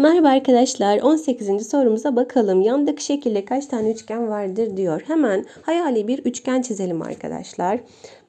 Merhaba arkadaşlar. 18. sorumuza bakalım. Yandaki şekilde kaç tane üçgen vardır diyor. Hemen hayali bir üçgen çizelim arkadaşlar.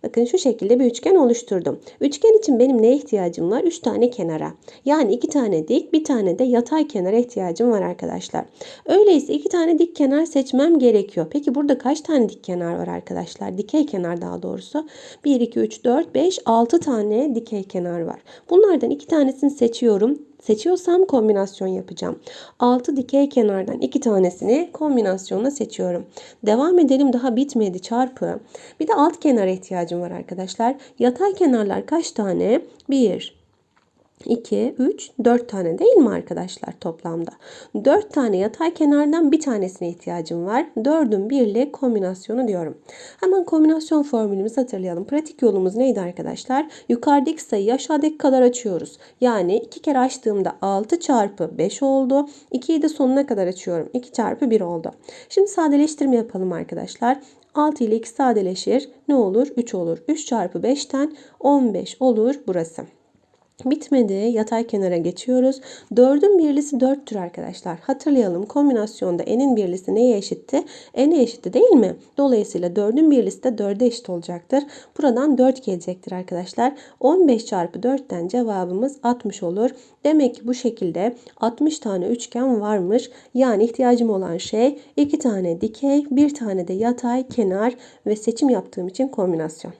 Bakın şu şekilde bir üçgen oluşturdum. Üçgen için benim neye ihtiyacım var? 3 tane kenara. Yani 2 tane dik, bir tane de yatay kenara ihtiyacım var arkadaşlar. Öyleyse 2 tane dik kenar seçmem gerekiyor. Peki burada kaç tane dik kenar var arkadaşlar? Dikey kenar daha doğrusu. 1, 2, 3, 4, 5, 6 tane dikey kenar var. Bunlardan 2 tanesini seçiyorum. Seçiyorsam kombinasyon yapacağım. 6 dikey kenardan 2 tanesini kombinasyonla seçiyorum. Devam edelim daha bitmedi çarpı. Bir de alt kenara ihtiyacım var arkadaşlar. Yatay kenarlar kaç tane? 1, 2, 3, 4 tane değil mi arkadaşlar toplamda? 4 tane yatay kenardan bir tanesine ihtiyacım var. 4'ün birli kombinasyonu diyorum. Hemen kombinasyon formülümüzü hatırlayalım. Pratik yolumuz neydi arkadaşlar? Yukarıdaki sayıyı aşağıdaki kadar açıyoruz. Yani 2 kere açtığımda 6 çarpı 5 oldu. 2'yi de sonuna kadar açıyorum. 2 çarpı 1 oldu. Şimdi sadeleştirme yapalım arkadaşlar. 6 ile 2 sadeleşir. Ne olur? 3 olur. 3 çarpı 5'ten 15 olur burası. Bitmedi. Yatay kenara geçiyoruz. 4'ün birlisi 4'tür arkadaşlar. Hatırlayalım kombinasyonda n'in birlisi neye eşitti? n'e eşitti değil mi? Dolayısıyla 4'ün birlisi de 4'e eşit olacaktır. Buradan 4 gelecektir arkadaşlar. 15 çarpı 4'ten cevabımız 60 olur. Demek ki bu şekilde 60 tane üçgen varmış. Yani ihtiyacım olan şey 2 tane dikey, 1 tane de yatay kenar ve seçim yaptığım için kombinasyon.